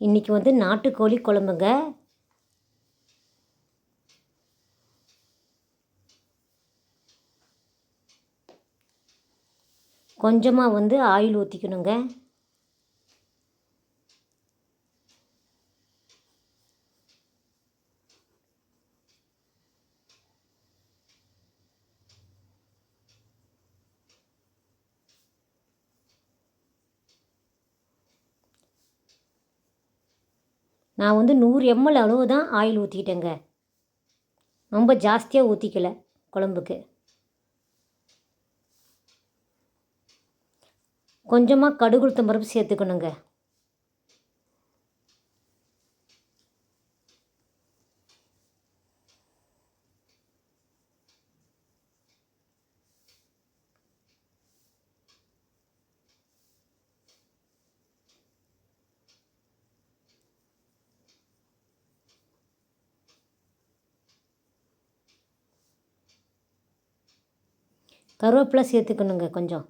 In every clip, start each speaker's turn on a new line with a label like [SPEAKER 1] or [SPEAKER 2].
[SPEAKER 1] இன்றைக்கி வந்து நாட்டுக்கோழி குழம்புங்க. கொஞ்சமாக வந்து ஆயில் ஊற்றிக்கணுங்க நான் வந்து நூறு எம்எல் அளவு தான் ஆயில் ஊற்றிக்கிட்டேங்க ரொம்ப ஜாஸ்தியாக ஊற்றிக்கல குழம்புக்கு. கொஞ்சமாக கடுகுளுத்தம் பருப்பு சேர்த்துக்கணுங்க. கருவேப்பிலை சேர்த்துக்கணுங்க கொஞ்சம்.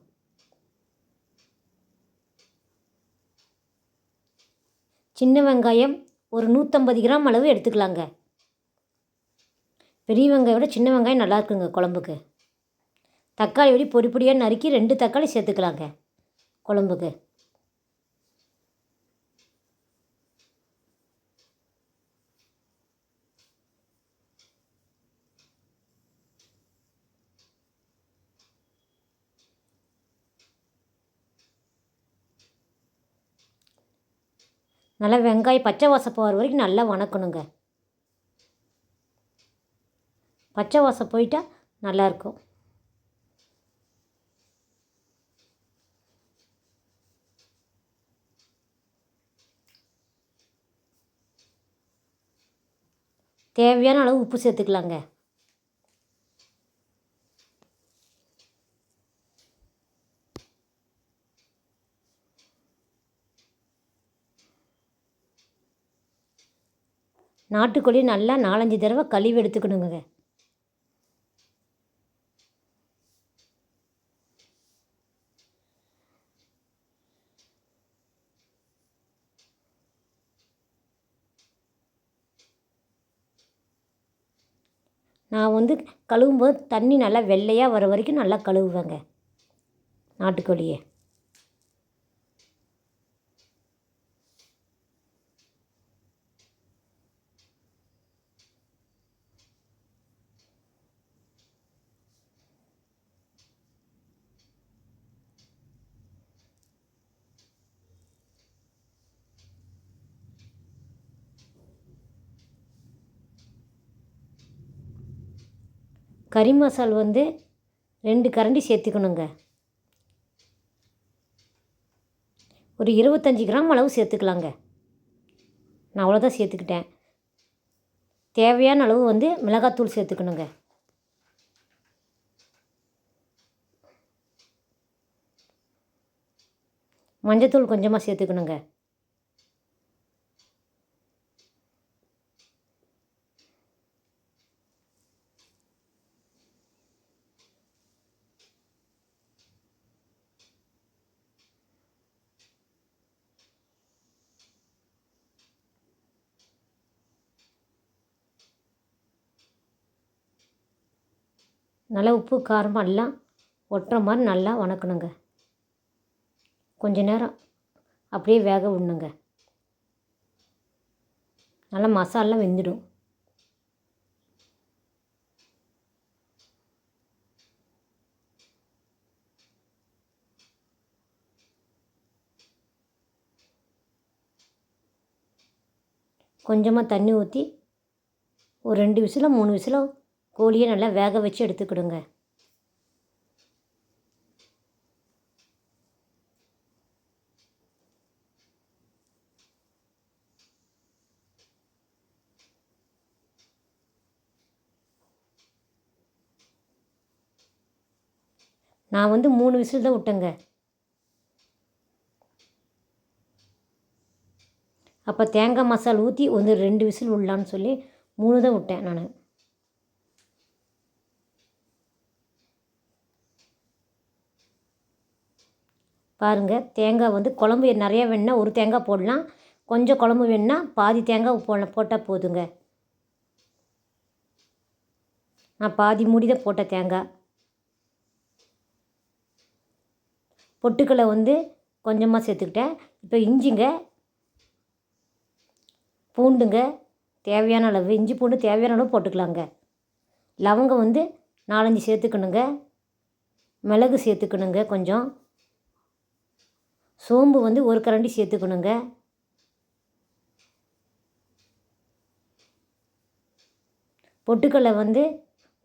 [SPEAKER 1] சின்ன வெங்காயம் ஒரு நூற்றம்பது கிராம் அளவு எடுத்துக்கலாங்க. பெரிய வெங்காயம் விட சின்ன வெங்காயம் நல்லா இருக்குங்க குழம்புக்கு. தக்காளி விட பொடி பொடியாக நறுக்கி ரெண்டு தக்காளி சேர்த்துக்கலாங்க குழம்புக்கு. நல்லா வெங்காயம் பச்சை வாசம் போகிற வரைக்கும் நல்லா வணக்கணுங்க. பச்சை வாசம் போயிட்டால் நல்லாயிருக்கும் தேவையான அளவு உப்பு சேர்த்துக்கலாங்க. நாட்டுக்கோழி நல்லா நாலஞ்சு தடவை கழுவி எடுத்துக்கணுங்க. நான் வந்து கழுவும்போது தண்ணி நல்லா வெள்ளையாக வர வரைக்கும் நல்லா கழுவுவேங்க. நாட்டுக்கோழியை. கறி மசால் வந்து ரெண்டு கரண்டி சேர்த்துக்கணுங்க. ஒரு இருபத்தஞ்சி கிராம் அளவு சேர்த்துக்கலாங்க. நான் அவ்வளோதான் சேர்த்துக்கிட்டேன். தேவையான அளவு வந்து மிளகாத்தூள் சேர்த்துக்கணுங்க. மஞ்சத்தூள் கொஞ்சமாக சேர்த்துக்கணுங்க. நல்லா உப்பு காரமாக எல்லாம் ஒட்டுற மாதிரி நல்லா வணக்கணுங்க. கொஞ்ச நேரம் அப்படியே வேக விடணுங்க. நல்லா மசாலாம் வெந்துடும். கொஞ்சமாக தண்ணி ஊற்றி ஒரு ரெண்டு விசிலோ மூணு விசிலோ கோழியை நல்லா வேக வச்சு எடுத்துக்கிடுங்க. நான் வந்து மூணு விசில் தான் விட்டேங்க. அப்போ தேங்காய் மசால் ஊற்றி வந்து ரெண்டு விசில் விடலான்னு சொல்லி மூணு தான் விட்டேன் நான். பாருங்கள் தேங்காய் வந்து குழம்பு நிறையா வேணுன்னா ஒரு தேங்காய் போடலாம். கொஞ்சம் குழம்பு வேணுன்னா பாதி தேங்காய் போ போட்டால் போதுங்க. நான் பாதி மூடி தான் போட்ட தேங்காய் பொட்டுக்கடலை வந்து கொஞ்சமாக சேர்த்துக்கிட்டேன். இப்போ இஞ்சிங்க பூண்டுங்க தேவையான அளவு இஞ்சி பூண்டு தேவையான அளவு போட்டுக்கலாங்க. லவங்கம் வந்து நாலஞ்சு சேர்த்துக்கணுங்க. மிளகு சேர்த்துக்கணுங்க கொஞ்சம். சோம்பு வந்து ஒரு கரண்டி சேர்த்துக்கணுங்க. பொட்டுக்கடலை வந்து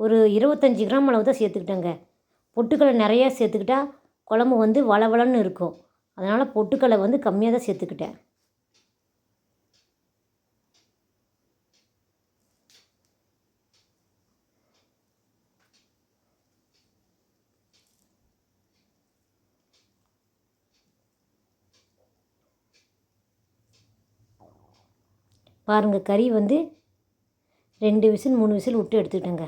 [SPEAKER 1] ஒரு இருபத்தஞ்சி கிராம் அளவு தான் சேர்த்துக்கிட்டேங்க. பொட்டுக்கடலை நிறையா சேர்த்துக்கிட்டா குழம்பு வந்து வளவளன்னு இருக்கும். அதனால் பொட்டுக்கடலை வந்து கம்மியாக தான் சேர்த்துக்கிட்டேன். பாருங்கள் கறி வந்து ரெண்டு விசில் மூணு விசில் விட்டு எடுத்துக்கிட்டேங்க.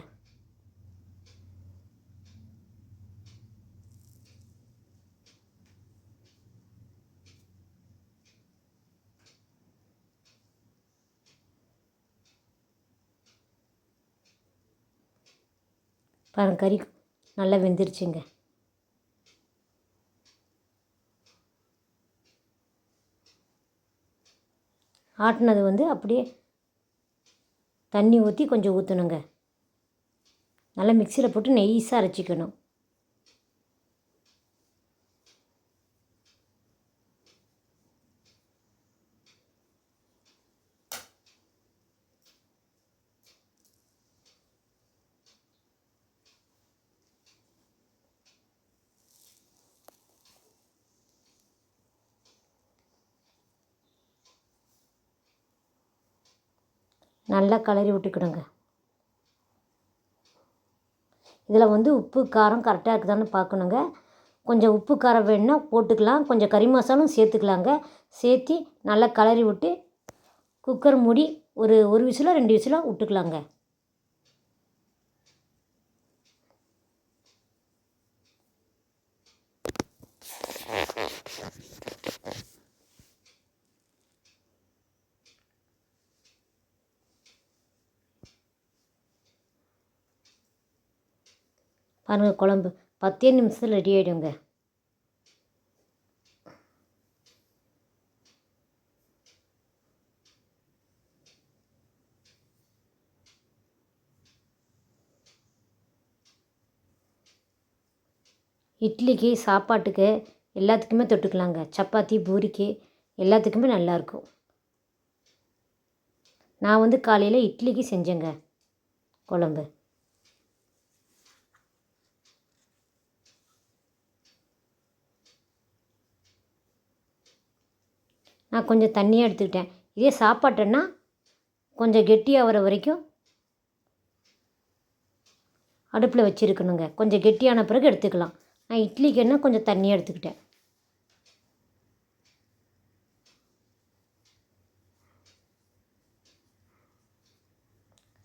[SPEAKER 1] பாருங்கள் கறி நல்லா வெந்துருச்சுங்க. ஆட்டினது வந்து அப்படியே தண்ணி ஊற்றி கொஞ்சம் ஊற்றணுங்க நல்லா மிக்சியில் போட்டு நெய்ஸாக அரைச்சிக்கணும். நல்லா கலரி விட்டுக்கிடுங்க. இதில் வந்து உப்பு காரம் கரெக்டாக இருக்குதான்னு பார்க்கணுங்க. கொஞ்சம் உப்பு காரம் வேணும்னா போட்டுக்கலாம். கொஞ்சம் கறி மசாலும் சேர்த்துக்கலாங்க. சேர்த்து நல்லா கலரி விட்டு குக்கர் மூடி ஒரு ஒரு விசிலோ ரெண்டு விசிலோ விட்டுக்கலாங்க. பாருங்கள் குழம்பு. பத்தே நிமிஷத்தில் ரெடி ஆகிடுங்க இட்லிக்கு சாப்பாட்டுக்கு எல்லாத்துக்குமே தொட்டுக்கலாங்க. சப்பாத்தி பூரிக்கு எல்லாத்துக்குமே நல்லாயிருக்கும் நான் வந்து காலையில் இட்லிக்கு செஞ்சேங்க குழம்பு. நான் கொஞ்சம் தண்ணியாக எடுத்துக்கிட்டேன். இதே சாப்பாட்டுன்னா கொஞ்சம் கெட்டியாக வர வரைக்கும் அடுப்பில் வச்சுருக்கணுங்க. கொஞ்சம் கெட்டியான பிறகு எடுத்துக்கலாம். நான் இட்லிக்குன்னா கொஞ்சம் தண்ணியாக எடுத்துக்கிட்டேன்.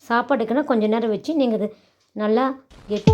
[SPEAKER 1] சாப்பாட்டுக்குன்னா கொஞ்சம் நேரம் வச்சு நீங்கள் இது நல்லா கெட்டி